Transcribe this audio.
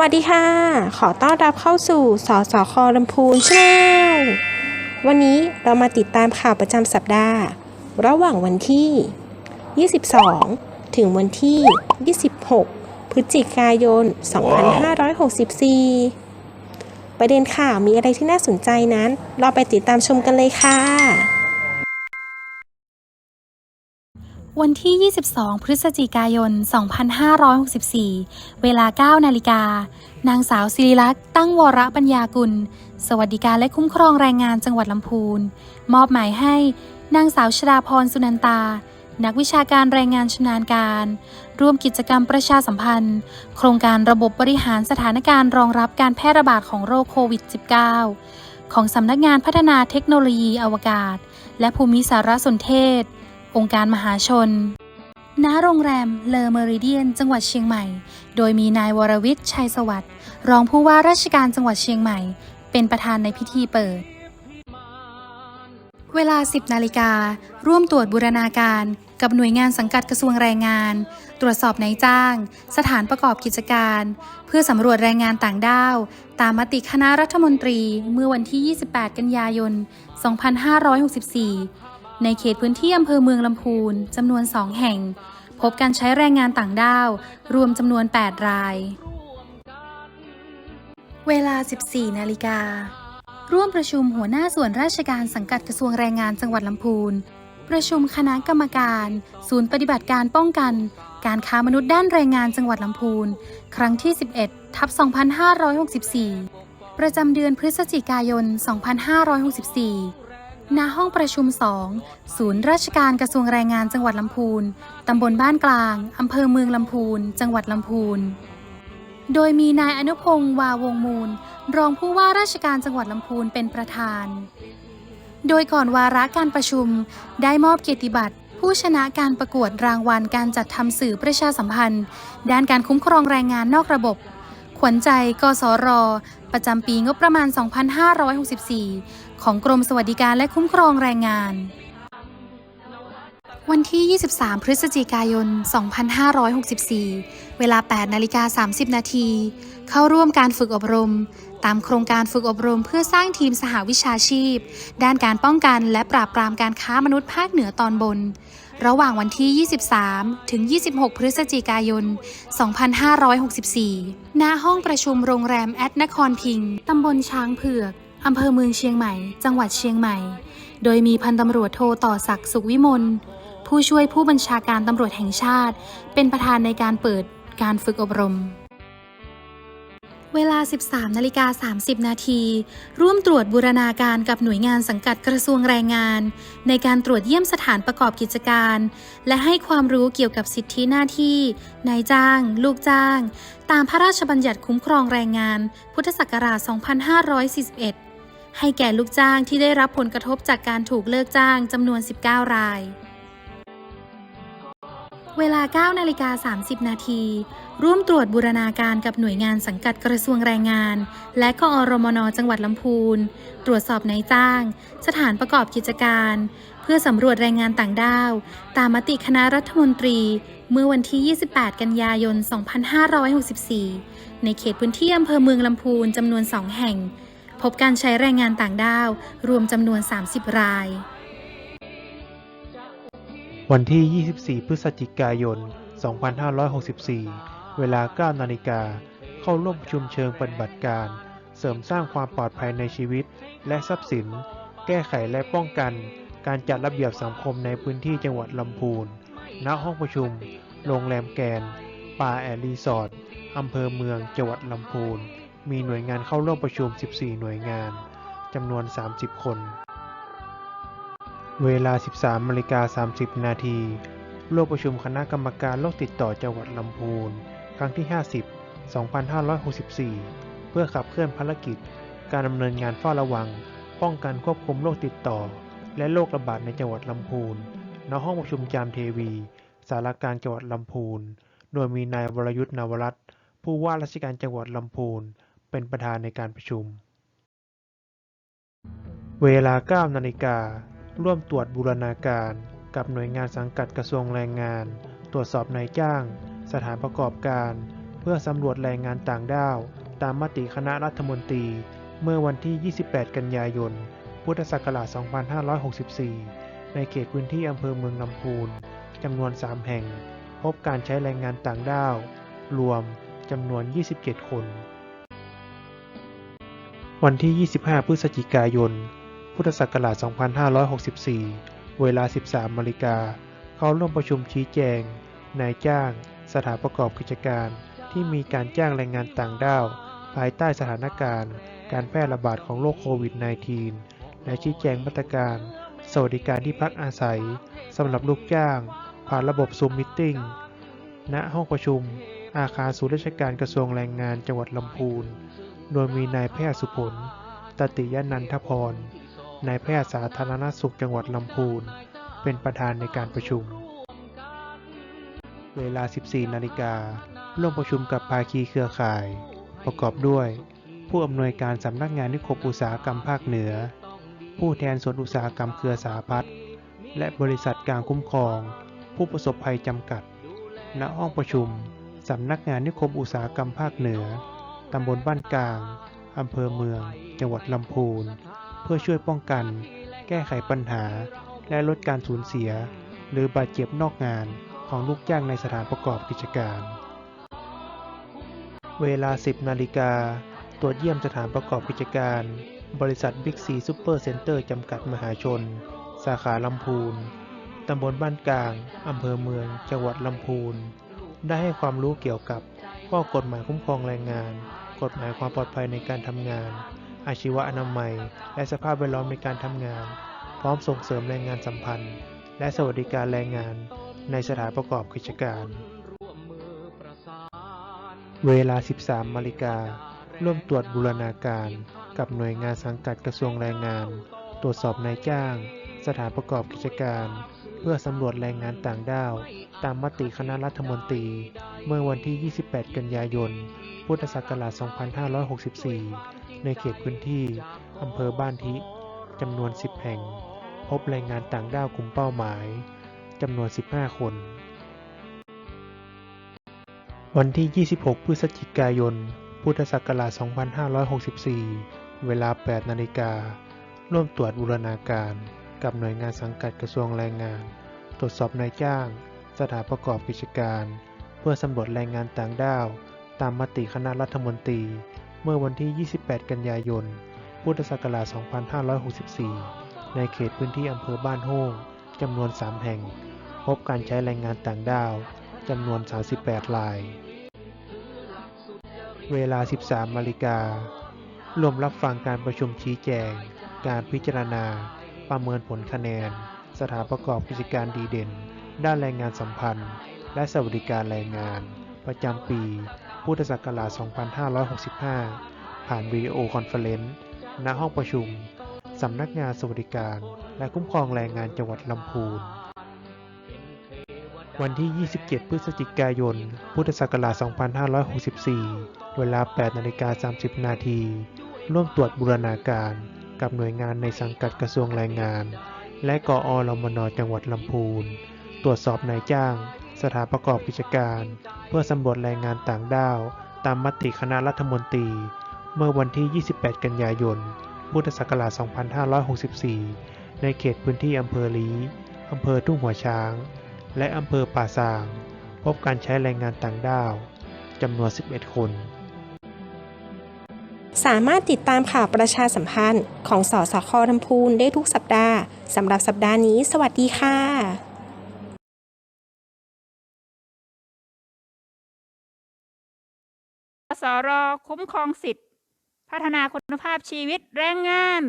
วัสดีค่ะ ขอต้อนรับเข้าสู่สสคลำพูนชาแนลวันนี้เรามาติดตามข่าวประจำสัปดาห์ ระหว่างวันที่ 22 ถึงวันที่ 26 พฤศจิกายน 2564 ประเด็นข่าวมีอะไรที่น่าสนใจนั้น เราไปติดตามชมกันเลยค่ะ วันที่ 22 พฤศจิกายน 2564 เวลา 9 นาฬิกา นางสาวศิริลักษ์ตั้งวรปัญญากุล สวัสดิการและคุ้มครองแรงงานจังหวัดลำพูน มอบหมายให้ นางสาวชดาพรสุนันตา นักวิชาการแรงงานชำนาญการ ร่วมกิจกรรมประชาสัมพันธ์ โครงการระบบบริหารสถานการณ์รองรับการแพร่ระบาดของโรคโควิด -19 ของสำนักงานพัฒนาเทคโนโลยีอวกาศ และภูมิสารสนเทศ องค์การมหาชน ณ โรงแรมเลอเมริเดียน จังหวัดเชียงใหม่ โดยมีนายวรวิทย์ชัยสวัสดิ์ รองผู้ว่าราชการจังหวัดเชียงใหม่ เป็นประธานในพิธีเปิด เวลา 10 นาฬิกา ร่วมตรวจบูรณาการกับหน่วยงานสังกัดกระทรวงแรงงาน ตรวจสอบนายจ้าง สถานประกอบกิจการ เพื่อสำรวจแรงงานต่างด้าว ตามมติคณะรัฐมนตรีเมื่อวันที่ 28 กันยายน 2564 ในเขตพื้นที่อำเภอเมืองลำพูนจำนวน 2 แห่ง พบการใช้แรงงานต่างด้าว รวมจำนวน 8 ราย เวลา 14 นาฬิกา ร่วมประชุมหัวหน้าส่วนราชการสังกัดกระทรวงแรงงานจังหวัดลำพูน ประชุมคณะกรรมการ ศูนย์ปฏิบัติการป้องกัน การค้ามนุษย์ด้านแรงงานจังหวัดลำพูน ครั้งที่ 11 ทับ 2564 ประจำเดือนพฤศจิกายน 2564 ณห้องประชุม 2 ศูนย์ราชการกระทรวงแรงงานจังหวัดลำพูน ตำบลบ้านกลาง อำเภอเมืองลำพูน จังหวัดลำพูน โดยมีนายอนุพงศ์วาวงมูล รองผู้ว่าราชการจังหวัดลำพูนเป็นประธาน โดยก่อนวาระการประชุม ได้มอบเกียรติบัตรผู้ชนะการประกวดรางวัลการจัดทำสื่อประชาสัมพันธ์ ด้านการคุ้มครองแรงงานนอกระบบ ขวัญใจ กสร ประจำปีงบประมาณ 2564 ของกรมสวัสดิการและคุ้มครองแรงงาน วันที่ 23 พฤศจิกายน 2564 เวลา 8 นาฬิกา 30 นาที เข้าร่วมการฝึกอบรม ตามโครงการฝึกอบรมเพื่อสร้างทีมสหวิชาชีพ ด้านการป้องกันและปราบปรามการค้ามนุษย์ภาคเหนือตอนบน ระหว่างวันที่ 23 ถึง 26 พฤศจิกายน 2564 ณ ห้องประชุมโรงแรมแอดนครพิงค์ตำบลช้างเผือก อำเภอเมืองเชียงใหม่ จังหวัดเชียงใหม่ โดยมีพันตำรวจโทต่อศักดิ์สุขวิมล ผู้ช่วยผู้บัญชาการตำรวจแห่งชาติ เป็นประธานในการเปิดการฝึกอบรม เวลา 13นาฬิกา30 นาที ร่วมตรวจบูรณาการกับหน่วยงานสังกัดกระทรวงแรงงาน ในการตรวจเยี่ยมสถานประกอบกิจการ และให้ความรู้เกี่ยวกับสิทธิหน้าที่ นายจ้าง ลูกจ้าง ตามพระราชบัญญัติคุ้มครองแรงงาน พุทธศักราช 2541 ให้แก่ลูกจ้างที่ได้รับผลกระทบจากการถูกเลิกจ้างจำนวน 19 ราย เวลา 9 นาฬิกา 30 นาที ร่วมตรวจบูรณาการกับหน่วยงานสังกัดกระทรวงแรงงาน และกอรมนจังหวัดลำพูน ตรวจสอบนายจ้าง สถานประกอบกิจการ เพื่อสำรวจแรงงานต่างด้าว ตามมติคณะรัฐมนตรี เมื่อวันที่ 28 กันยายน 2564 ในเขตพื้นที่อำเภอเมืองลำพูนจำนวน 2 แห่ง พบการใช้แรงงานต่างด้าว รวมจำนวน 30 ราย วันที่ 24 พฤศจิกายน 2564 เวลา 9 นาฬิกา เข้าร่วมประชุมเชิงปฏิบัติการ เสริมสร้างความปลอดภัยในชีวิต และทรัพย์สิน แก้ไขและป้องกัน การจัดระเบียบสังคมในพื้นที่จังหวัดลำพูน ณ ห้องประชุม โรงแรมแกน ป่าแอรีสอร์ทอำเภอเมือง จังหวัดลำพูน มีหน่วยงานเข้าร่วมประชุม 14 หน่วยงาน จำนวน 30 คน เวลา 13นาฬิกา30 นาทีร่วมประชุมคณะกรรมการโรคติดต่อจังหวัดลำพูน ครั้งที่ 50 2564 เพื่อขับเคลื่อนภารกิจ การดำเนินงานเฝ้าระวัง ป้องกันควบคุมโรคติดต่อ และโรคระบาดในจังหวัดลำพูน ณ ห้องประชุมจามเทวี สารกลางจังหวัดลำพูน โดยมีนายวรยุทธ์นวรัตน์ผู้ว่าราชการจังหวัดลำพูน เป็นประธานในการประชุม เวลา 9 นาฬิกา ร่วมตรวจบูรณาการ กับหน่วยงานสังกัดกระทรวงแรงงาน ตรวจสอบนายจ้าง สถานประกอบการ เพื่อสำรวจแรงงานต่างด้าว ตามมติคณะรัฐมนตรี เมื่อวันที่ 28 กันยายน พุทธศักราช 2564 ในเขตพื้นที่อำเภอเมืองลำพูนจำนวน 3 แห่ง พบการใช้แรงงานต่างด้าว รวมจำนวน 27 คน วันที่ 25 พฤศจิกายน พุทธศักราช 2564 เวลา 13นาฬิกา เข้าร่วมประชุมชี้แจง นายจ้าง สถานประกอบกิจการ ที่มีการจ้างแรงงานต่างด้าว ภายใต้สถานการณ์ การแพร่ระบาดของโรคโควิด -19 และชี้แจงมาตรการ สวัสดิการที่พักอาศัยสำหรับลูกจ้าง ผ่านระบบซูมมิทติ้งณห้องประชุม อาคารศูนย์ราชการกระทรวงแรงงานจังหวัดลำพูน โดยมีนายแพทย์สุผล ตติยนันทพร นายแพทย์สาธารณสุขจังหวัดลำพูน เป็นประธานในการประชุม เวลา 14 นาฬิการ่วมประชุมกับภาคีเครือข่าย ประกอบด้วย ผู้อำนวยการสำนักงานนิคมอุตสาหกรรมภาคเหนือ ผู้แทนส่วนอุตสาหกรรมเครือสาพัฒน์และบริษัทการคุ้มครอง ผู้ประสบภัยจำกัด ณ ห้องประชุม สำนักงานนิคมอุตสาหกรรมภาคเหนือ ตำบลบ้านกลาง อำเภอเมือง จังหวัดลำพูน เพื่อช่วยป้องกัน แก้ไขปัญหา และลดการสูญเสีย หรือบาดเจ็บนอกงานของลูกจ้างในสถานประกอบกิจการ เวลา 10 นาฬิกาตรวจเยี่ยมสถานประกอบกิจการ บริษัทบิ๊กซีซูเปอร์เซ็นเตอร์จำกัดมหาชน สาขาลำพูนตำบลบ้านกลาง อำเภอเมือง จังหวัดลำพูน ได้ให้ความรู้เกี่ยวกับข้อกฎหมายคุ้มครองแรงงาน กฎหมายความปลอดภัยในการทำงาน อาชีวอนามัย และสภาพแวดล้อมในการทำงาน พร้อมส่งเสริมแรงงานสัมพันธ์ และสวัสดิการแรงงานในสถานประกอบกิจการ เวลา 13นาฬิการ่วมตรวจบูรณาการ กับหน่วยงานสังกัดกระทรวงแรงงาน ตรวจสอบนายจ้าง สถานประกอบกิจการ เพื่อสำรวจแรงงานต่างด้าว ตามมติคณะรัฐมนตรี เมื่อวันที่ 28 กันยายน พุทธศักราช 2564 ในเขตพื้นที่อำเภอบ้านทิจำนวน 10 แห่ง พบแรงงานต่างด้าวกลุ่มเป้าหมายจำนวน 15 คน วันที่ 26 พฤศจิกายน พุทธศักราช 2564 เวลา 8 นาฬิกา ร่วมตรวจบูรณาการ กับหน่วยงานสังกัดกระทรวงแรงงาน ตรวจสอบนายจ้าง สถานประกอบกิจการ เพื่อสำรวจแรงงานต่างด้าว ตามมติคณะรัฐมนตรี เมื่อวันที่ 28 กันยายน พุทธศักราช 2564 ในเขตพื้นที่อำเภอบ้านโฮงจำนวน 3 แห่ง พบการใช้แรงงานต่างด้าวจำนวน 38 ราย เวลา 13นาฬิการวมรับฟังการประชุมชี้แจง การพิจารณา ประเมินผลคะแนน สถานประกอบกิจการดีเด่น ด้านแรงงานสัมพันธ์ และสวัสดิการแรงงาน ประจำปี พุทธศักราช 2565 ผ่านวิดีโอคอนเฟอเรนซ์ณห้องประชุม สำนักงานสวัสดิการ และคุ้มครองแรงงานจังหวัดลำพูน วันที่ 27 พฤศจิกายน พุทธศักราช 2564 เวลา 8 นาฬิกา 30 นาที ร่วมตรวจบูรณาการ กับหน่วยงานในสังกัดกระทรวงแรงงาน และกอรมนจังหวัดลำพูน ตรวจสอบนายจ้าง สถานประกอบกิจการ เพื่อสำรวจแรงงานต่างด้าว ตามมติคณะรัฐมนตรี เมื่อวันที่ 28 กันยายน พุทธศักราช 2564 ในเขตพื้นที่อำเภอลีอำเภอทุ่งหัวช้าง และอำเภอป่าซาง พบการใช้แรงงานต่างด้าวจำนวน 11 คน สามารถติดตามข่าวประชาสัมพันธ์ของสสคลำพูนได้ทุกสัปดาห์สำหรับสัปดาห์นี้ สวัสดีค่ะสรคุ้มครองสิทธิ์ พัฒนาคุณภาพชีวิตแรงงาน